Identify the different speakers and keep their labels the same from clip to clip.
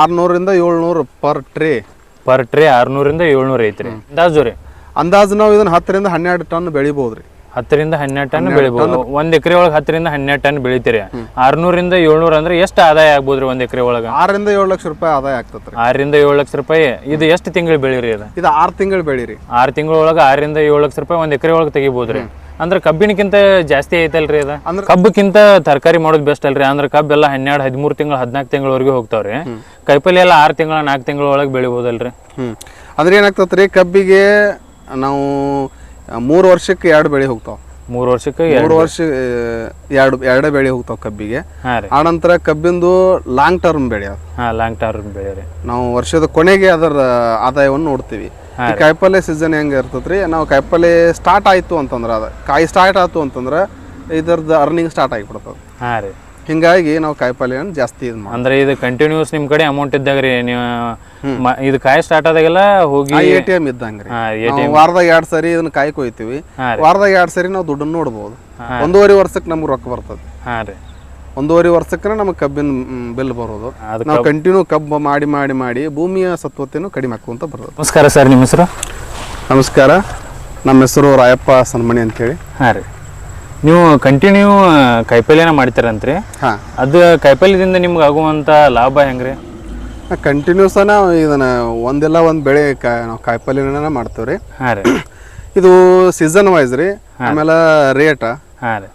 Speaker 1: ಆರ್ನೂರಿಂದ ಏಳ್ನೂರು per tray.
Speaker 2: Per tray ಆರ್ನೂರಿಂದ ಏಳ್ನೂರ ಐತ್ರಿ. ಅಂದಾಜು ರೀ?
Speaker 1: ಅಂದಾಜು ನಾವು ಇದನ್ನ ಹತ್ತರಿಂದ ಹನ್ನೆರಡು ಟನ್ ಬೆಳಿಬೋದ್ರಿ.
Speaker 2: ಹತ್ತರಿಂದ ಹನ್ನೆರಡು ಟನ್ ಬೆಳಿಬಹುದು ಒಂದ್ ಎಕರೆ ಒಳಗೆ ಹತ್ತರಿಂದ ಹನ್ನೆರಡು ಟನ್ ಬೆಳಿತೀರಿ. ಆರ್ನೂರಿಂದ ಏಳ್ನೂರ ಅಂದ್ರೆ ಎಷ್ಟು ಆದಾಯ ಆಗ್ಬೋದ್ರಿ ಒಂದ್ ಎಕರೆ ಒಳಗ?
Speaker 1: ಆರರಿಂದ ಏಳು ಲಕ್ಷ ರೂಪಾಯಿ ಆದಾಯ ಆಗ್ತದ್ರಿ
Speaker 2: ಆರರಿಂದ ಏಳು ಲಕ್ಷ ರೂಪಾಯಿ. ಇದು ಎಷ್ಟು ತಿಂಗಳು ಬೆಳಿರಿ ಇದು
Speaker 1: ಇದು ಆರು ತಿಂಗಳು ಬೆಳಿರಿ.
Speaker 2: ಆರ್ ತಿಂಗಳೊಳಗ ಒಳಗೆ ಆರರಿಂದ ಏಳು ಲಕ್ಷ ರೂಪಾಯಿ ಒಂದ್ ಎಕರೆ ಒಳಗ ತೆಗಿಬೋದ್ರಿ. ಅಂದ್ರೆ ಕಬ್ಬಿನಕ್ಕಿಂತ ಜಾಸ್ತಿ ಐತಲ್ರಿ ಅದ?
Speaker 1: ಅಂದ್ರೆ-
Speaker 2: ಕಬ್ಬಕ್ಕಿಂತ ತರಕಾರಿ ಮಾಡೋದು ಬೆಸ್ಟ್ ಅಲ್ರಿ. ಅಂದ್ರೆ ಕಬ್ಬ ಎಲ್ಲ ಹನ್ನೆರಡು ಹದಿಮೂರು ತಿಂಗಳು ಹದಿನಾಲ್ಕು ತಿಂಗಳವರೆಗೆ ಹೋಗ್ತಾವ್ರಿ. ಕೈಪಲ್ಯ ಎಲ್ಲ ಆರು ತಿಂಗಳ ನಾಲ್ಕು ತಿಂಗಳ ಒಳಗೆ ಬೆಳಿಬೋದಲ್ರಿ.
Speaker 1: ಹ್ಮ್. ಅಂದ್ರೆ ಏನಾಗ್ತತ್ರಿ ಕಬ್ಬಿಗೆ ನಾವು ಮೂರು ವರ್ಷಕ್ಕೆ ಎರಡು ಬೆಳೆ ಹೋಗ್ತಾವ.
Speaker 2: ಮೂರು ವರ್ಷಕ್ಕೆ
Speaker 1: ಮೂರು ವರ್ಷ ಎರಡು ಎರಡೇ ಬೆಳೆ ಹೋಗ್ತಾವ ಕಬ್ಬಿಗೆ. ಆನಂತರ ಕಬ್ಬಿಂದು ಲಾಂಗ್ ಟರ್ಮ್ ಬೆಳೆ
Speaker 2: ಲಾಂಗ್ ಟರ್ಮ್ ಬೆಳೆ
Speaker 1: ನಾವು ವರ್ಷದ ಕೊನೆಗೆ ಅದರ ಆದಾಯವನ್ನು ನೋಡ್ತೀವಿ. ಈ ಕಾಯಿಪಲ್ಯ ಸೀಸನ್ ಹೆಂಗೆ ಇರ್ತೈತ್ರಿ? ನಾವು ಕಾಯಿಪಲ್ಲೆ ಸ್ಟಾರ್ಟ್ ಆಯ್ತು ಅಂತಂದ್ರೆ ಅದು. ಕಾಯಿ ಸ್ಟಾರ್ಟ್ ಆಯ್ತು ಅಂತಂದ್ರೆ ಇದರದ್ದು ಅರ್ನಿಂಗ್ ಸ್ಟಾರ್ಟ್ ಆಗಿಬಿಡ್ತದೆ.
Speaker 2: ಹಾಂ ರೀ.
Speaker 1: ಹಿಂಗಾಗಿ ನಾವು ಕಾಯಿಪಲ್ಯನ ಜಾಸ್ತಿ ಇದು ಮಾಡಿ
Speaker 2: ಅಂದ್ರೆ ಇದು ಕಂಟಿನ್ಯೂಸ್ ನಿಮ್ಮ ಕಡೆ ಅಮೌಂಟ್ ಇದ್ದಾಗ ರೀ ನೀವು ಮ- ಇದು ಕಾಯಿ ಸ್ಟಾರ್ಟ್ ಆದಾಗೆಲ್ಲ ಹೋಗಿ
Speaker 1: ಎ ಟಿ ಎಂ ಇದ್ದಂಗೆ ರೀ.
Speaker 2: ಹಾ,
Speaker 1: ನಾವು ವಾರದಾಗ ಎರಡು ಸರಿ ಇದನ್ನ ಕಾಯಿ ಕೊಯ್ತೀವಿ.
Speaker 2: ಹಾ
Speaker 1: ವಾರದಾಗ ಎರಡು ಸರಿ ನಾವು ದುಡ್ಡನ್ನು ನೋಡ್ಬೋದು. ಒಂದೂವರೆ ವರ್ಷಕ್ಕೆ ನಮ್ಗೆ ರೊಕ್ಕ ಬರ್ತದೆ.
Speaker 2: ಹಾಂ ರೀ.
Speaker 1: ಒಂದೂವರೆ ವರ್ಷಕ್ಕೆ ನಮಗೆ ಕಬ್ಬಿನ ಬಿಲ್ ಬರೋದು. ನಾವು ಕಂಟಿನ್ಯೂ ಕಬ್ಬು ಮಾಡಿ ಮಾಡಿ ಮಾಡಿ ಭೂಮಿಯ ಸತ್ವತೆಯನ್ನು ಕಡಿಮೆ ಹಾಕುವಂತ ಬರೋದು.
Speaker 2: ನಮಸ್ಕಾರ ಸರ್ ನಿಮ್ಮ ಹೆಸರು?
Speaker 1: ನಮಸ್ಕಾರ. ನಮ್ಮ ಹೆಸರು ರಾಯಪ್ಪ ಸನ್ಮಣಿ ಅಂತೇಳಿ.
Speaker 2: ಹಾಂ ರೀ. ನೀವು ಕಂಟಿನ್ಯೂ ಕಾಯಿಪಲ್ಯನ ಮಾಡ್ತೀರಂತ್ರಿ
Speaker 1: ಹಾಂ.
Speaker 2: ಅದು ಕಾಯಿಪಲ್ಯದಿಂದ ನಿಮ್ಗೆ ಆಗುವಂಥ ಲಾಭ ಹೆಂಗ್ರಿ?
Speaker 1: ಕಂಟಿನ್ಯೂಸ್ ನಾವು ಇದನ್ನ ಒಂದೆಲ್ಲ ಒಂದು ಬೆಳೆ ಕಾ ನಾವು ಕಾಯಿಪಲ್ಯನ ಮಾಡ್ತೇವೆ ರೀ
Speaker 2: ಹಾಂ ರೀ.
Speaker 1: ಇದು ಸೀಸನ್ ವೈಸ್ ರೀ ಆಮೇಲೆ ರೇಟ
Speaker 2: ಹಾಂ ರೀ.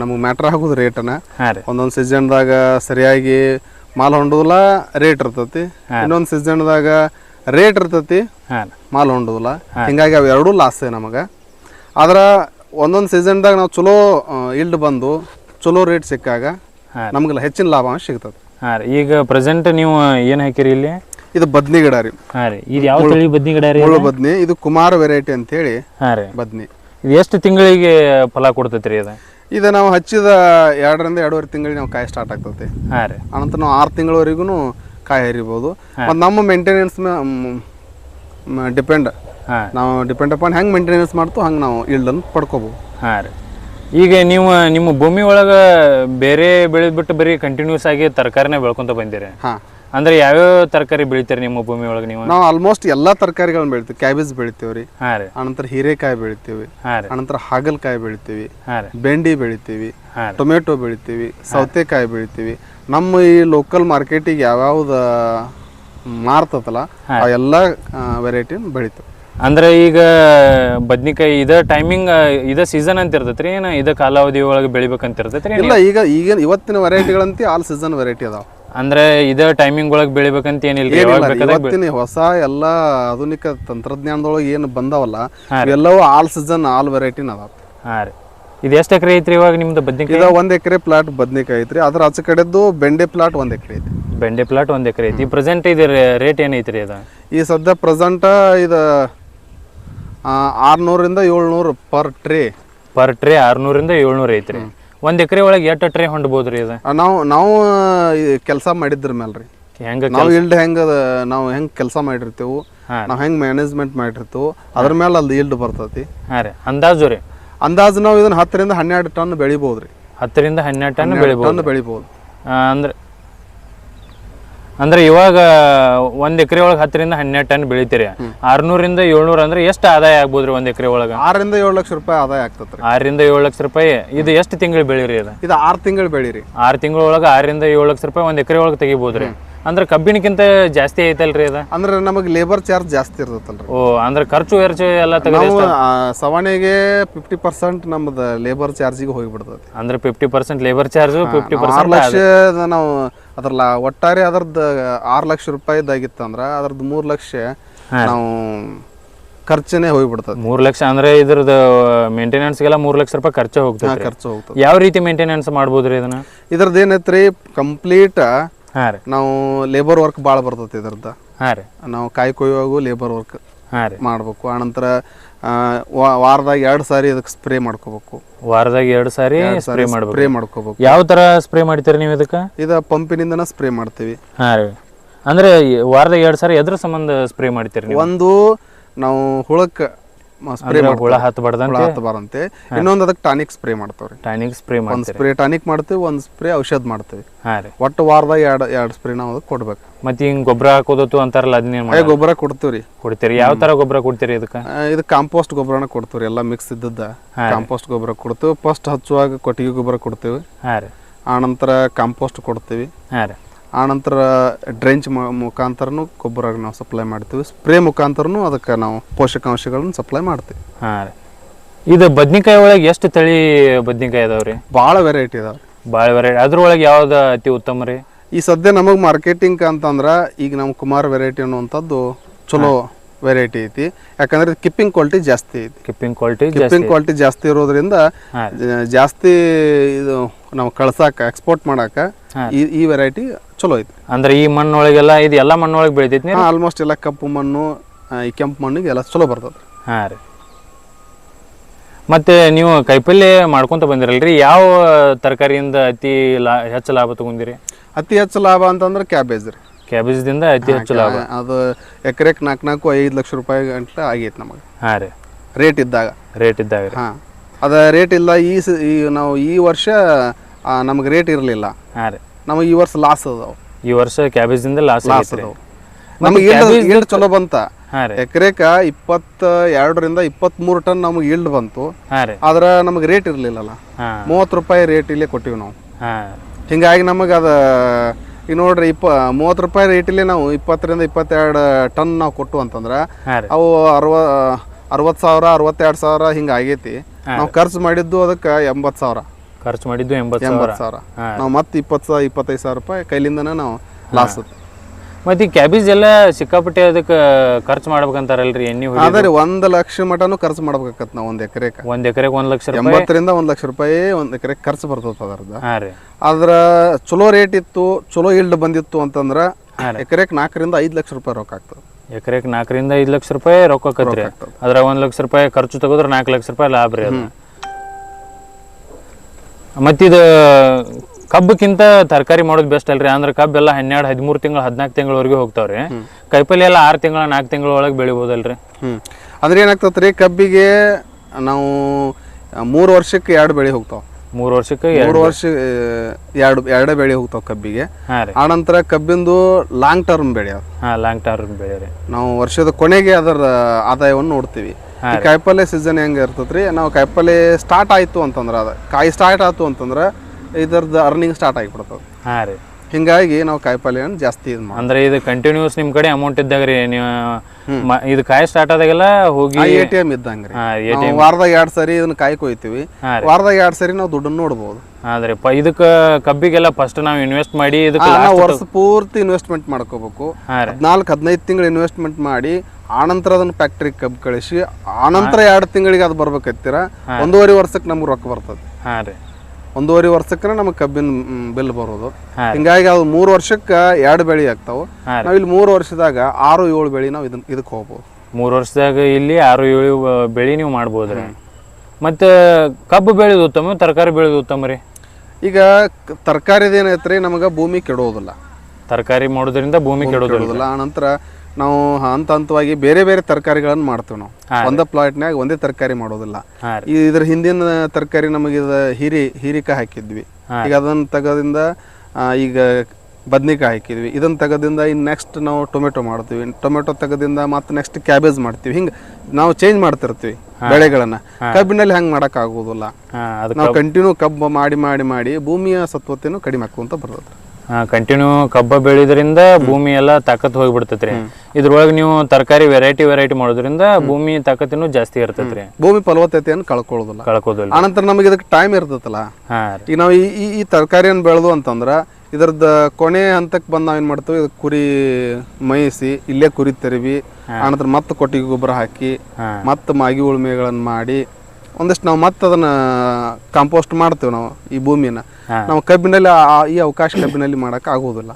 Speaker 1: ನಮಗೆ ಮ್ಯಾಟ್ರ್ ಆಗೋದು ರೇಟನ
Speaker 2: ಹಾ ರೀ.
Speaker 1: ಒಂದೊಂದು ಸೀಸನ್ದಾಗ ಸರಿಯಾಗಿ ಮಾಲ್ ಹೊಂಡುದಿಲ್ಲ ರೇಟ್ ಇರ್ತತಿ. ಇನ್ನೊಂದು ಸೀಸನ್ದಾಗ ರೇಟ್ ಇರ್ತತಿ ಮಾಲ್ ಹೊಂಡುದಿಲ್ಲ. ಹಿಂಗಾಗಿ ಅವು ಎರಡೂ ಲಾಸೇ ನಮಗೆ. ಆದ್ರೆ ಒಂದೊಂದು ಸೀಸನ್ದಾಗ ನಾವು ಚಲೋ ಇಲ್ಡ್ ಬಂದು ಚಲೋ ರೇಟ್ ಸಿಕ್ಕಾಗ. ನಮ್ಗೆ ಹೆಚ್ಚಿನ ಲಾಭ ಸಿಗ್ತದೆ.
Speaker 2: ಹಾ ಈಗ ಪ್ರೆಸೆಂಟ್ ನೀವು ಏನು ಹಾಕಿರಿ ಇಲ್ಲಿ?
Speaker 1: ಇದು ಬದ್ನಿ ಗಿಡ ರೀ.
Speaker 2: ಹಾ ರೀ. ಇದು ಯಾವ ತಳಿ ಬದ್ನಿ ಗಿಡ ರೀ
Speaker 1: ಮುಳ್ಳು ಬದ್ನಿ. ಇದು ಕುಮಾರ ವೆರೈಟಿ ಅಂತ
Speaker 2: ಹೇಳಿ ರೀ.
Speaker 1: ಬದ್ನಿ.
Speaker 2: ಇದು ಎಷ್ಟು ತಿಂಗಳಿಗೆ ಫಲ ಕೊಡ್ತೈತಿ ರೀ ಇದು
Speaker 1: ಇದು ನಾವು ಹಚ್ಚಿದ ಎರಡರಿಂದ ಎರಡೂವರೆ ತಿಂಗಳಿಗೆ ನಾವು ಕಾಯಿ ಸ್ಟಾರ್ಟ್ ಆಗ್ತೈತಿ
Speaker 2: ಹಾ ರೀ.
Speaker 1: ಆನಂತರ ನಾವು ಆರು ತಿಂಗಳವರೆಗೂ ಕಾಯಿ ಹರಿಬೋದು. ಮತ್ತು ನಮ್ಮ ಮೇಂಟೆನೆನ್ಸ್ ಡಿಪೆಂಡ್ ನಾವು ಡಿಪೆಂಡ್ ಅಪಾನ್ ಹೆಂಗೆ ಮೇಂಟೆನೆನ್ಸ್ ಮಾಡ್ತೋ ಹಂಗೆ ನಾವು ಇಲ್ಡನ್ನು ಪಡ್ಕೋಬೋದು.
Speaker 2: ಹಾಂ ರೀ. ಈಗ ನೀವು ನಿಮ್ಮ ಭೂಮಿ ಒಳಗೆ ಬೇರೆ ಬೆಳೆದ್ಬಿಟ್ಟು ಬರೀ ಕಂಟಿನ್ಯೂಸ್ ಆಗಿ ತರಕಾರಿನೇ ಬೆಳ್ಕೊಂತ ಬಂದಿರಿ?
Speaker 1: ಹಾಂ.
Speaker 2: ಅಂದ್ರೆ ಯಾವ್ಯಾವ ತರಕಾರಿ ಬೆಳಿತೀರಿ ನಿಮ್ಮ ಭೂಮಿ ಒಳಗೆ ನೀವು?
Speaker 1: ನಾವು ಆಲ್ಮೋಸ್ಟ್ ಎಲ್ಲಾ ತರಕಾರಿಗಳನ್ನ ಬೆಳಿತೀವಿ. ಕ್ಯಾಬೇಜ್ ಬೆಳಿತೀವ್ರಿ. ರೀ
Speaker 2: ಹಾ ರೀ.
Speaker 1: ಆನಂತರ ಹೀರೆಕಾಯಿ ಬೆಳಿತೀವಿ.
Speaker 2: ಹಾ ರೀ.
Speaker 1: ಆನಂತರ ಹಾಗಲಕಾಯಿ ಬೆಳಿತೀವಿ.
Speaker 2: ಹಾ ರೀ.
Speaker 1: ಬೆಂಡಿ ಬೆಳಿತೀವಿ.
Speaker 2: ಹಾ ರೀ.
Speaker 1: ಟೊಮೆಟೊ ಬೆಳಿತೀವಿ. ಸೌತೆಕಾಯಿ ಬೆಳಿತೀವಿ. ನಮ್ಮ ಈ ಲೋಕಲ್ ಮಾರ್ಕೆಟಿಗೆ ಯಾವ್ಯಾವ್ದು ಮಾರ್ತತಲ್ಲ ಎಲ್ಲಾ ವೆರೈಟಿ ಬೆಳಿತೀವಿ.
Speaker 2: ಅಂದ್ರೆ ಈಗ ಬದ್ನಿಕಾಯಿ ಇದ ಟೈಮಿಂಗ್ ಇದ ಸೀಸನ್ ಅಂತ ಇರ್ತೈತ್ರಿ ಏನ? ಇದ ಕಾಲಾವಧಿ ಒಳಗೆ ಬೆಳಿಬೇಕಂತ ಇರ್ತೈತ್ರಿ
Speaker 1: ಇಲ್ಲ ಈಗ ಈಗಿನ ಇವತ್ತಿನ ವೆರೈಟಿಗಳಂತೆ ಆಲ್ ಸೀಸನ್ ವೆರೈಟಿ ಅದಾವ.
Speaker 2: ಅಂದ್ರೆ ಇದ ಟೈಮಿಂಗ್ ಒಳಗೆ ಬೆಳಿಬೇಕಂತ
Speaker 1: ಏನಿಲ್ಲ ರೀ, ಇವತ್ತಿನ ಹೊಸ ಎಲ್ಲ ಆಧುನಿಕ ತಂತ್ರಜ್ಞಾನದೊಳಗೆ ಏನು ಬಂದವಲ್ಲ ಇವೆಲ್ಲವೂ ಆಲ್ ಸೀಸನ್ ಆಲ್ ವೆರೈಟಿ ಅದಾವ
Speaker 2: ಹಾ ರೀ. ಇದು ಎಷ್ಟು ಎಕರೆ ಐತ್ರಿ ಇವಾಗ ನಿಮ್ದು ಬದ್ನಿಕಾಯಿ?
Speaker 1: ಇದು ಒಂದ್ ಎಕರೆ ಪ್ಲಾಟ್ ಬದ್ನಿಕಾಯಿ ಐತ್ರಿ. ಅದ್ರ ಆಚೆ ಕಡೆದ್ದು ಬೆಂಡೆ ಪ್ಲಾಟ್ ಒಂದ್ ಎಕರೆ ಐತಿ
Speaker 2: ಬೆಂಡೆ ಪ್ಲಾಟ್ ಒಂದ್ ಎಕರೆ ಐತಿ ಪ್ರೆಸೆಂಟ್ ಇದು ರೇಟ್ ಏನೈತ್ರಿ ಅದ?
Speaker 1: ಈ ಸದ್ಯ ಪ್ರೆಸೆಂಟ್ ಇದು ಆರ್ನೂರಿಂದ ಏಳ್ನೂರು ಪರ್ ಟ್ರೇ
Speaker 2: ಪರ್ ಟ್ರೇ ಆರ್ನೂರಿಂದ ಏಳ್ನೂರ ಐತ್ರಿ. ಒಂದ್ ಎಕರೆ ಒಳಗೆ ಎಷ್ಟು ಟ್ರೇ ಹೊಂಡ್ಬೋದ್ರಿ ರೀ
Speaker 1: ನಾವು ನಾವು ಕೆಲಸ ಮಾಡಿದ್ರ ಮೇಲೆ ರೀ
Speaker 2: ಹೆಂಗ
Speaker 1: ನಾವು ಇಲ್ಡ್ ಹೆಂಗ ನಾವು ಹೆಂಗ್ ಕೆಲಸ ಮಾಡಿರ್ತೀವಿ. ನಾವು ಹೆಂಗ್ ಮ್ಯಾನೇಜ್ಮೆಂಟ್ ಮಾಡಿರ್ತೀವಿ ಅದ್ರ ಮೇಲೆ ಅಲ್ಲಿ ಇಲ್ಡ್ ಬರ್ತೈತಿ.
Speaker 2: ಹಾ ರೀ. ಅಂದಾಜು ರೀ?
Speaker 1: ಅಂದಾಜು ನಾವು ಇದನ್ನ ಹತ್ತರಿಂದ ಹನ್ನೆರಡು ಟನ್ ಬೆಳಿಬೋದ್ರಿ.
Speaker 2: ಹತ್ತರಿಂದ ಹನ್ನೆರಡು ಟನ್ ಬೆಳಿಬಹುದು
Speaker 1: ಟನ್ ಬೆಳಿಬಹುದು
Speaker 2: ಅಂದ್ರೆ ಅಂದ್ರೆ ಇವಾಗ ಒಂದ್ ಎಕರೆ ಒಳಗೆ ಹತ್ತರಿಂದ ಹನ್ನೆರಡು ಟನ್ ಬೆಳಿತೀರಿ. ಆರ್ನೂರಿಂದ ಏಳ್ನೂರ ಅಂದ್ರೆ ಎಷ್ಟು ಆದಾಯ ಆಗ್ಬೋದ್ರಿ ಒಂದ್ ಎಕರೆ ಒಳಗ?
Speaker 1: ಆರರಿಂದ ಏಳು ಲಕ್ಷ ರೂಪಾಯಿ ಆದಾಯ ಆಗ್ತತ್ರಿ.
Speaker 2: ಆರರಿಂದ ಏಳು ಲಕ್ಷ ರೂಪಾಯಿ. ಇದು ಎಷ್ಟು ತಿಂಗಳು ಬೆಳಿರಿ ಇದು
Speaker 1: ಇದು ಆರು ತಿಂಗಳು ಬೆಳಿರಿ.
Speaker 2: ಆರು ತಿಂಗಳ ಒಳಗ ಆರರಿಂದ ಏಳು ಲಕ್ಷ ರೂಪಾಯಿ ಒಂದ್ ಎಕರೆ ಒಳಗ ತೆಗಿಬೋದ್ರಿ. ಅಂದ್ರೆ ಕಬ್ಬಿನಕ್ಕಿಂತ ಜಾಸ್ತಿ ಐತಲ್ರಿ ಅದ?
Speaker 1: ಅಂದ್ರೆ ನಮಗೆ ಲೇಬರ್ ಚಾರ್ಜ್ ಜಾಸ್ತಿ ಇರ್ತೈತಲ್ರಿ.
Speaker 2: ಓ ಅಂದ್ರೆ ಖರ್ಚು ವೆರ್ಚು ಎಲ್ಲ ತೆಗೆದು
Speaker 1: ನಾವು ಆ, ಸವಣೆಗೆ ಫಿಫ್ಟಿ ಪರ್ಸೆಂಟ್ ನಮ್ದು ಲೇಬರ್ ಚಾರ್ಜಿಗೆ ಹೋಗಿಬಿಡ್ತೈತಿ.
Speaker 2: ಅಂದ್ರೆ fifty percent labour charge fifty
Speaker 1: ಆರು
Speaker 2: ಪರ್ಸೆಂಟ್
Speaker 1: ಲಕ್ಷ ನಾವು ಅದ್ರಲ್ಲ ಒಟ್ಟಾರೆ ಅದ್ರದ್ದು ಆರು ಲಕ್ಷ ರೂಪಾಯಿದಾಗಿತ್ತಂದ್ರ ಅದ್ರದ್ದು ಮೂರು ಲಕ್ಷ ನಾವು ಖರ್ಚನೆ ಹೋಗಿಬಿಡ್ತದೆ
Speaker 2: ಮೂರ್ ಲಕ್ಷ ಅಂದ್ರೆ ಇದ್ರದ್ದು ಮೇಂಟೆನೆನ್ಸ್ಗೆಲ್ಲ ಮೂರ್ ಲಕ್ಷ ರೂಪಾಯಿ ಖರ್ಚು ಹೋಗ್ತದೆ
Speaker 1: ಖರ್ಚು ಹೋಗ್ತದೆ
Speaker 2: ಯಾವ ರೀತಿ ಮೇಂಟೆನೆನ್ಸ್ ಮಾಡ್ಬೋದ್ರಿ ಇದನ್ನ?
Speaker 1: ಇದ್ರದ್ದು ಏನೈತ್ರಿ ಕಂಪ್ಲೀಟ್
Speaker 2: ಹಾ ರೀ.
Speaker 1: ನಾವು ಲೇಬರ್ ವರ್ಕ್ ಭಾಳ ಬರ್ತೈತಿ ಇದರದ್ದು.
Speaker 2: ಹಾಂ ರೀ.
Speaker 1: ನಾವು ಕಾಯಿ ಕೊಯ್ಯುವಾಗೂ ಲೇಬರ್ ವರ್ಕ್
Speaker 2: ಹಾಂ ರೀ.
Speaker 1: ಮಾಡ್ಬೇಕು. ಆನಂತರ ವಾರದಾಗ ಎರಡು ಸಾರಿ ಇದಕ್ಕೆ ಸ್ಪ್ರೇ ಮಾಡ್ಕೋಬೇಕು.
Speaker 2: ವಾರದಾಗ ಎರಡು ಸಾರಿ ಸ್ಪ್ರೇ ಮಾಡ್ಬೇಕು.
Speaker 1: ಸ್ಪ್ರೇ ಮಾಡ್ಕೋಬೇಕು.
Speaker 2: ಯಾವ ತರ ಸ್ಪ್ರೇ ಮಾಡ್ತೀರಿ ನೀವು ಇದಕ್ಕೆ?
Speaker 1: ಇದು ಪಂಪಿನಿಂದನ ಸ್ಪ್ರೇ ಮಾಡ್ತೀವಿ.
Speaker 2: ಹಾಂ ರೀ. ಅಂದ್ರೆ ವಾರದಾಗ ಎರಡು ಸಾರಿ ಎದ್ರ ಸಂಬಂಧ ಸ್ಪ್ರೇ ಮಾಡ್ತೀರಿ ನೀವು?
Speaker 1: ಒಂದು ನಾವು ಹುಳಕ್ಕೆ ಸ್ಪ್ರೇ
Speaker 2: ಹುಳ ಹತ್ತಬಾರ್ದಂತೆ
Speaker 1: ಹತ್ತಬಾರಂತೆ ಇನ್ನೊಂದು ಅದಕ್ಕೆ ಟಾನಿಕ್ ಸ್ಪ್ರೇ ಮಾಡ್ತಾವ್ರಿ.
Speaker 2: ಟಾನಿಕ್ ಸ್ಪ್ರೇ
Speaker 1: ಒಂದು
Speaker 2: ಮಾಡ್ತೀರಿ.
Speaker 1: ಸ್ಪ್ರೇ ಟಾನಿಕ್ ಮಾಡ್ತೀವಿ ಒಂದು ಸ್ಪ್ರೇ ಔಷಧ ಮಾಡ್ತೀವಿ.
Speaker 2: ಹಾಂ ರೀ.
Speaker 1: ಒಟ್ಟು ವಾರದಾಗ ಎರಡ್ ಎರಡು ಸ್ಪ್ರೇ ನಾವು ಅದಕ್ಕೆ ಕೊಡ್ಬೇಕು.
Speaker 2: ಮತ್ತೆ ಹಿಂಗ್ ಗೊಬ್ಬರ ಹಾಕೋದತ್ತು ಅಂತಾರಲ್ಲ ಅದನ್ನೇನು
Speaker 1: ಅದೇ
Speaker 2: ಮಾಡಿ
Speaker 1: ಗೊಬ್ಬರ ಕೊಡ್ತೀವ್ರಿ.
Speaker 2: ಕೊಡ್ತೀರಿ. ಯಾವ ತರ ಗೊಬ್ಬರ ಕೊಡ್ತೀರಿ ಇದಕ್ಕೆ?
Speaker 1: ಇದು ಕಾಂಪೋಸ್ಟ್ ಗೊಬ್ಬರನ ಕೊಡ್ತೀವ್ರಿ ಎಲ್ಲ ಮಿಕ್ಸ್ ಇದ್ದದ್ದ. ಕಾಂಪೋಸ್ಟ್ ಗೊಬ್ಬರ ಕೊಡ್ತೇವೆ. ಫಸ್ಟ್ ಹಚ್ಚುವಾಗ ಕೊಟ್ಟಿಗೆ ಗೊಬ್ಬರ ಕೊಡ್ತೀವಿ.
Speaker 2: ಹಾಂ ರೀ.
Speaker 1: ಆನಂತರ ಕಾಂಪೋಸ್ಟ್ ಕೊಡ್ತೀವಿ.
Speaker 2: ಹಾಂ ರೀ.
Speaker 1: ಆನಂತರ ಡ್ರೆಂಚ್ ಮುಖಾಂತರನು ಗೊಬ್ಬರ ನಾವು ಸಪ್ಲೈ ಮಾಡ್ತೀವಿ. ಸ್ಪ್ರೇ ಮುಖಾಂತರನು ಅದಕ್ಕೆ ನಾವು ಪೋಷಕಾಂಶಗಳನ್ನು ಸಪ್ಲೈ ಮಾಡ್ತೀವಿ.
Speaker 2: ಹಾಂ ರೀ. ಇದು ಬದ್ನಿಕಾಯಿ ಒಳಗೆ ಎಷ್ಟು ತಳಿ ಬದ್ನಿಕಾಯಿ ಅದಾವ್ರಿ
Speaker 1: ಭಾಳ ವೆರೈಟಿ ಇದಾವೆ
Speaker 2: ಭಾಳ ವೆರೈಟಿ ಅದ್ರೊಳಗೆ ಯಾವ್ದು ಅತಿ ಉತ್ತಮ ರೀ?
Speaker 1: ಈ ಸದ್ಯ ನಮಗೆ ಮಾರ್ಕೆಟಿಂಗ್ ಅಂತಂದ್ರೆ ಈಗ ನಮ್ಮ ಕುಮಾರ್ ವೆರೈಟಿ ಅನ್ನುವಂಥದ್ದು ಚಲೋ ವೆರೈಟಿ ಐತಿ. ಯಾಕಂದ್ರೆ ಕಿಪ್ಪಿಂಗ್ ಕ್ವಾಲಿಟಿ ಜಾಸ್ತಿ ಐತಿ.
Speaker 2: ಕಿಪ್ಪಿಂಗ್ ಕ್ವಾಲಿಟಿ
Speaker 1: ಕಿಪ್ಪಿಂಗ್ ಕ್ವಾಲಿಟಿ ಜಾಸ್ತಿ ಇರೋದ್ರಿಂದ ಜಾಸ್ತಿ ಇದು ನಾವು ಕಳ್ಸಾಕ ಎಕ್ಸ್ಪೋರ್ಟ್ ಮಾಡಾಕ ಈ ಈ ವೆರೈಟಿ ಚಲೋ ಐತಿ.
Speaker 2: ಅಂದ್ರೆ ಈ ಮಣ್ಣೊಳಗೆಲ್ಲ ಇದು ಎಲ್ಲ ಮಣ್ಣೊಳಗೆ ಬೆಳಿತೈತಿ
Speaker 1: ಆಲ್ಮೋಸ್ಟ್ ಎಲ್ಲ ಕಪ್ಪು ಮಣ್ಣು ಈ ಕೆಂಪು ಮಣ್ಣಿಗೆ ಎಲ್ಲ ಚಲೋ ಬರ್ತದೆ.
Speaker 2: ಹಾಂ ರೀ. ಮತ್ತೆ ನೀವು ಕೈಪಲ್ಯ ಮಾಡ್ಕೊಂತ ಬಂದಿರಲ್ರಿ ಯಾವ ತರಕಾರಿಯಿಂದ ಅತಿ ಲಾ ಹೆಚ್ಚು ಲಾಭ ತಗೊಂಡಿರಿ?
Speaker 1: ಅತಿ ಹೆಚ್ಚು ಲಾಭ ಅಂತಂದ್ರೆ ಕ್ಯಾಬೇಜ್ ರೀ.
Speaker 2: ಕ್ಯಾಬೇಜ್ದಿಂದ ಅತಿ ಹೆಚ್ಚು ಲಾಭ.
Speaker 1: ಅದು ಎಕರೆಕ್ ನಾಲ್ಕು ನಾಲ್ಕು ಐದು ಲಕ್ಷ ರೂಪಾಯಿ ಗಂಟ್ಲೆ ಆಗೈತೆ ನಮಗೆ.
Speaker 2: ಹಾಂ ರೀ.
Speaker 1: ರೇಟ್ ಇದ್ದಾಗ.
Speaker 2: ರೇಟ್ ಇದ್ದಾಗ
Speaker 1: ಹಾಂ. ಅದ ರೇಟ್ ಇಲ್ಲ ಈ ನಾವು ಈ ವರ್ಷ ನಮಗೆ ರೇಟ್ ಇರಲಿಲ್ಲ.
Speaker 2: ಹಾಂ ರೀ.
Speaker 1: ನಮಗೆ ಈ ವರ್ಷ ಲಾಸ್ ಅದಾವ.
Speaker 2: ಈ ವರ್ಷ ಕ್ಯಾಬೇಜಿಂದ ಲಾಸ್
Speaker 1: ಲಾಸ್ ಅದಾವ. ನಮಗೆ ಈಲ್ಡ್ ಚಲೋ ಬಂತ. ಎಕರೆಕ ಇಪ್ಪತ್ತ ಎರಡರಿಂದ ಇಪ್ಪತ್ತ್ಮೂರು ಟನ್ ನಮಗೆ ಈಲ್ಡ್ ಬಂತು. ಆದ್ರ ನಮಗೆ ರೇಟ್ ಇರಲಿಲ್ಲಲ್ಲ. ಮೂವತ್ತು ರೂಪಾಯಿ ರೇಟ್ ಇಲ್ಲೇ ಕೊಟ್ಟಿವಿ ನಾವು. ಹಿಂಗಾಗಿ ನಮಗೆ ಅದ ಈಗ ನೋಡ್ರಿ ಇಪ್ಪ ಮೂವತ್ತು ರೂಪಾಯಿ ರೇಟಲ್ಲಿ ನಾವು ಇಪ್ಪತ್ತರಿಂದ ಇಪ್ಪತ್ತೆರಡು ಟನ್ ನಾವು ಕೊಟ್ಟು ಅಂತಂದ್ರೆ ಅವು ಅರವ ಅರವತ್ತು ಸಾವಿರ ಅರವತ್ತೆರಡು ಸಾವಿರ ಹಿಂಗೆ ಆಗೈತಿ. ನಾವು ಖರ್ಚು ಮಾಡಿದ್ದು ಅದಕ್ಕೆ ಎಂಬತ್ತು ಸಾವಿರ.
Speaker 2: ಖರ್ಚು ಮಾಡಿದ್ದು ಎಂಬತ್ತು ಸಾವಿರ.
Speaker 1: ನಾವು ಮತ್ತೆ ಇಪ್ಪತ್ತು ಸಾವಿರ ಇಪ್ಪತ್ತೈದು ಸಾವಿರ ರೂಪಾಯಿ ಕೈಲಿಂದನೇ ನಾವು ಲಾಸ್
Speaker 2: ಮತ್ತೆ ಈ ಕ್ಯಾಬೇಜ್ ಎಲ್ಲ ಸಿಕ್ಕಾಪಟ್ಟೆ ಅದಕ್ಕೆ ಖರ್ಚು ಮಾಡ್ಬೇಕಂತಾರಲ್ರಿ ಎಣ್ಣೆ
Speaker 1: ಆದರೆ ಒಂದು ಲಕ್ಷ ಮಟನು ಖರ್ಚು ಮಾಡ್ಬೇಕಾಗತ್ ನಾವು ಒಂದು ಎಕರೆಗೆ
Speaker 2: ಒಂದ್ ಎಕರೆಗೆ ಒಂದ್ ಲಕ್ಷ
Speaker 1: ಎಂಬತ್ತರಿಂದ ಒಂದು ಲಕ್ಷ ರೂಪಾಯಿ ಒಂದ್ ಎಕರೆಗೆ ಖರ್ಚು ಬರ್ತದ ಅದರದ. ಅದ್ರ ಚಲೋ ರೇಟ್ ಇತ್ತು ಚಲೋ ಇಲ್ಡ್ ಬಂದಿತ್ತು ಅಂತಂದ್ರೆ ಎಕರೆಗೆ ನಾಲ್ಕರಿಂದ ಐದ್ ಲಕ್ಷ ರೂಪಾಯಿ ರೊಕ್ಕ ಆಗ್ತದೆ.
Speaker 2: ಎಕರೆಗೆ ನಾಲ್ಕರಿಂದ ಐದ್ ಲಕ್ಷ ರೂಪಾಯಿ ರೊಕ್ಕ
Speaker 1: ಆಗ್ತದೆ.
Speaker 2: ಅದ್ರ ಒಂದ್ ಲಕ್ಷ ರೂಪಾಯಿ ಖರ್ಚು ತೆಗೆದ್ರೆ ನಾಲ್ಕು ಲಕ್ಷ ರೂಪಾಯಿ ಲಾಭ ರೀ ಅದು. ಮತ್ತಿದು ಕಬ್ಬಕ್ಕಿಂತ ತರಕಾರಿ ಮಾಡೋದು ಬೆಸ್ಟ್ ಅಲ್ರಿ. ಅಂದ್ರೆ ಕಬ್ಬೆಲ್ಲ ಹನ್ನೆರಡು ಹದಿಮೂರು ತಿಂಗಳು ಹದಿನಾಲ್ಕು ತಿಂಗಳವರೆಗೆ ಹೋಗ್ತಾವ್ರಿ. ಕೈಪಲ್ಯ ಎಲ್ಲ ಆರು ತಿಂಗಳ ನಾಲ್ಕು ತಿಂಗಳ ಒಳಗೆ ಬೆಳಿಬೋದಲ್ರಿ.
Speaker 1: ಹ್ಮ್. ಅಂದ್ರೆ ಏನಾಗ್ತತ್ ರೀ ಕಬ್ಬಿಗೆ ನಾವು ಮೂರು ವರ್ಷಕ್ಕೆ ಎರಡು ಬೆಳೆ ಹೋಗ್ತಾವ.
Speaker 2: ಮೂರು ವರ್ಷಕ್ಕೆ
Speaker 1: ಮೂರು ವರ್ಷ ಎರಡು ಎರಡೇ ಬೆಳೆ ಹೋಗ್ತಾವ ಕಬ್ಬಿಗೆ. ಆನಂತರ ಕಬ್ಬಿಂದು ಲಾಂಗ್ ಟರ್ಮ್ ಬೆಳೆ
Speaker 2: ಲಾಂಗ್ ಟರ್ಮ್ ಬೆಳೆ
Speaker 1: ನಾವು ವರ್ಷದ ಕೊನೆಗೆ ಅದರ ಆದಾಯವನ್ನು ನೋಡ್ತೀವಿ. ಈ ಕಾಯಿಪಲ್ಯ ಸೀಸನ್ ಹೆಂಗೆ ಇರ್ತೈತ್ರಿ? ನಾವು ಕಾಯಿಪಲ್ಲೆ ಸ್ಟಾರ್ಟ್ ಆಯ್ತು ಅಂತಂದ್ರೆ ಅದು. ಕಾಯಿ ಸ್ಟಾರ್ಟ್ ಆಯ್ತು ಅಂತಂದ್ರೆ ಇದರದ್ದು ಅರ್ನಿಂಗ್ ಸ್ಟಾರ್ಟ್ ಆಗಿಬಿಡ್ತದೆ.
Speaker 2: ಹಾಂ ರೀ.
Speaker 1: ಹಿಂಗಾಗಿ ನಾವು ಕಾಯಿಪಲ್ಲೆ ಜಾಸ್ತಿ ಇದು ಮಾಡಿ
Speaker 2: ಅಂದ್ರೆ ಇದು ಕಂಟಿನ್ಯೂಸ್ ನಿಮ್ ಕಡೆ ಅಮೌಂಟ್ ಇದ್ದಾಗ ರೀ ನೀವು ಮ- ಇದು ಕಾಯಿ ಸ್ಟಾರ್ಟ್ ಆದಾಗೆಲ್ಲ ಹೋಗಿ
Speaker 1: ಎ ಟಿ ಎಂ ಇದ್ದಂಗೆ ರೀ.
Speaker 2: ಹಾಂ
Speaker 1: ನಾವು ವಾರದಾಗ ಎರಡು ಸರಿ ಇದನ್ನ ಕಾಯಿ ಕೊಯ್ತೀವಿ.
Speaker 2: ಹಾಂ
Speaker 1: ವಾರದಾಗ ಎರಡು ಸರಿ ನಾವು ದುಡ್ಡನ್ನು ನೋಡ್ಬೋದು.
Speaker 2: ಆದ್ರೆ ಪ ಇದಕ್ಕೆ ಕಬ್ಬಿಗೆಲ್ಲ ಫಸ್ಟ್ ನಾವು ಇನ್ವೆಸ್ಟ್ ಮಾಡಿ ಇದಕ್ಕೆ
Speaker 1: ನಾವು ವರ್ಷ ಪೂರ್ತಿ ಇನ್ವೆಸ್ಟ್ಮೆಂಟ್ ಮಾಡ್ಕೋಬೇಕು.
Speaker 2: ಹಾಂ ರೀ.
Speaker 1: ಹದಿನಾಲ್ಕು ಹದಿನೈದು ತಿಂಗಳು ಇನ್ವೆಸ್ಟ್ಮೆಂಟ್ ಮಾಡಿ ಆನಂತರ ಅದನ್ನ ಫ್ಯಾಕ್ಟರಿ ಕಬ್ಬು ಕಳಿಸಿ ಆನಂತರ ಎರಡು ತಿಂಗಳಿಗೆ ಅದು ಬರ್ಬೇಕತ್ತೀರ ಒಂದೂವರೆ ವರ್ಷಕ್ಕೆ ನಮ್ಗೆ ರೊಕ್ಕ ಬರ್ತದೆ.
Speaker 2: ಹಾಂ ರೀ.
Speaker 1: ಒಂದೂವರೆ ವರ್ಷಕ್ಕೆ ನಮಗೆ ಕಬ್ಬಿನ ಬಿಲ್ ಬರೋದು. ಹಿಂಗಾಗಿ ಅದು ಮೂರು ವರ್ಷಕ್ಕೆ ಎರಡು ಬೆಳೆ ಆಗ್ತಾವೆ. ಇಲ್ಲಿ ಮೂರು ವರ್ಷದಾಗ ಆರು ಏಳು ಬೆಳೆ ನಾವು ಇದನ್ನ ಇದಕ್ಕೆ ಹೋಗ್ಬೋದು.
Speaker 2: ಮೂರು ವರ್ಷದಾಗ ಇಲ್ಲಿ ಆರು ಏಳು ಬೆಳೆ ನೀವು ಮಾಡ್ಬೋದ್ರಿ ಮತ್ತೆ ಕಬ್ಬು ಬೆಳೆದು ಉತ್ತಮ ತರಕಾರಿ ಬೆಳೆದು ಉತ್ತಮ ರೀ?
Speaker 1: ಈಗ ತರಕಾರಿದೇನೈತ್ರಿ ನಮಗೆ ಭೂಮಿ ಕೆಡೋದಿಲ್ಲ.
Speaker 2: ತರಕಾರಿ ಮಾಡೋದ್ರಿಂದ ಭೂಮಿ ಕೆಡೋದಿಲ್ಲ.
Speaker 1: ಆನಂತರ ನಾವು ಹಂತ ಹಂತವಾಗಿ ಬೇರೆ ಬೇರೆ ತರಕಾರಿಗಳನ್ನು ಮಾಡ್ತೇವೆ ನಾವು. ಒಂದ ಪ್ಲಾಟ್ನ್ಯಾಗ ಒಂದೇ ತರಕಾರಿ ಮಾಡೋದಿಲ್ಲ. ಇದ್ರ ಹಿಂದಿನ ತರಕಾರಿ ನಮಗೆ ಹೀರಿ ಹೀರಿಕಾಯಿ ಹಾಕಿದ್ವಿ. ಈಗ ಅದನ್ನ ತೆಗೋದಿಂದ ಈಗ ಬದ್ನಿಕಾಯಿ ಹಾಕಿದ್ವಿ. ಇದನ್ನ ತೆಗೋದಿಂದ ಇನ್ನು ನೆಕ್ಸ್ಟ್ ನಾವು ಟೊಮೆಟೊ ಮಾಡ್ತೀವಿ. ಟೊಮೆಟೊ ತೆಗೋದಿಂದ ಮತ್ತೆ ನೆಕ್ಸ್ಟ್ ಕ್ಯಾಬೇಜ್ ಮಾಡ್ತೀವಿ. ಹಿಂಗೆ ನಾವು ಚೇಂಜ್ ಮಾಡ್ತಿರ್ತೀವಿ ಬೆಳೆಗಳನ್ನ. ಕಬ್ಬಿನಲ್ಲಿ ಹಂಗೆ ಮಾಡಕ್ ಆಗೋದಿಲ್ಲ ನಾವು ಕಂಟಿನ್ಯೂ ಕಬ್ಬು ಮಾಡಿ ಮಾಡಿ ಮಾಡಿ ಭೂಮಿಯ ಸತ್ವತೆಯನ್ನು ಕಡಿಮೆ ಹಾಕುವಂತ ಬರ್ತದೆ.
Speaker 2: ಕಂಟಿನ್ಯೂ ಕಬ್ಬ ಬೆಳೆಯೋದ್ರಿಂದ ಭೂಮಿ ಎಲ್ಲ ತಾಕತ್ ಹೋಗ್ಬಿಡ್ತೈತ್ರಿ. ಇದ್ರೊಳಗೆ ನೀವು ತರಕಾರಿ ವೆರೈಟಿ ವೆರೈಟಿ ಮಾಡೋದ್ರಿಂದ ಭೂಮಿ ತಾಕತ್ತಿನೂ ಜಾಸ್ತಿ ಇರ್ತೈತ್ರಿ.
Speaker 1: ಭೂಮಿ ಫಲವತ್ತತೆಯನ್ನು ಕಳ್ಕೊಳ್ಳೋದಿಲ್ಲ.
Speaker 2: ಕಳ್ಕೋದಿಲ್ಲ
Speaker 1: ಆನಂತರ ನಮಗೆ ಇದಕ್ಕೆ ಟೈಮ್ ಇರ್ತೈತಲ್ಲ. ಈಗ ನಾವು ಈ ಈ- ತರಕಾರಿಯನ್ನು ಬೆಳೆದು ಅಂತಂದ್ರೆ ಇದರದ ಕೊನೆ ಹಂತಕ್ಕೆ ಬಂದು ನಾವೇನು ಮಾಡ್ತೀವಿ? ಕುರಿ ಮೇಯಿಸಿ ಇಲ್ಲೇ ಕುರಿ ತೆರವಿ ಆನಂತರ ಮತ್ತೆ ಕೊಟ್ಟಿಗೆ ಗೊಬ್ಬರ ಹಾಕಿ ಮತ್ತೆ ಮಾಗಿ ಉಳುಮೆಗಳನ್ನು ಮಾಡಿ ಒಂದಿಷ್ಟು ನಾವು ಮತ್ತೆ ಅದನ್ನ ಕಾಂಪೋಸ್ಟ್ ಮಾಡ್ತೇವೆ ನಾವು ಈ
Speaker 2: ಭೂಮಿಯನ್ನ.
Speaker 1: ನಾವು ಕಬ್ಬಿನಲ್ಲಿ ಆ- ಈ ಅವಕಾಶ ಕಬ್ಬಿನಲ್ಲಿ ಮಾಡಕ್ ಆಗೋದಿಲ್ಲ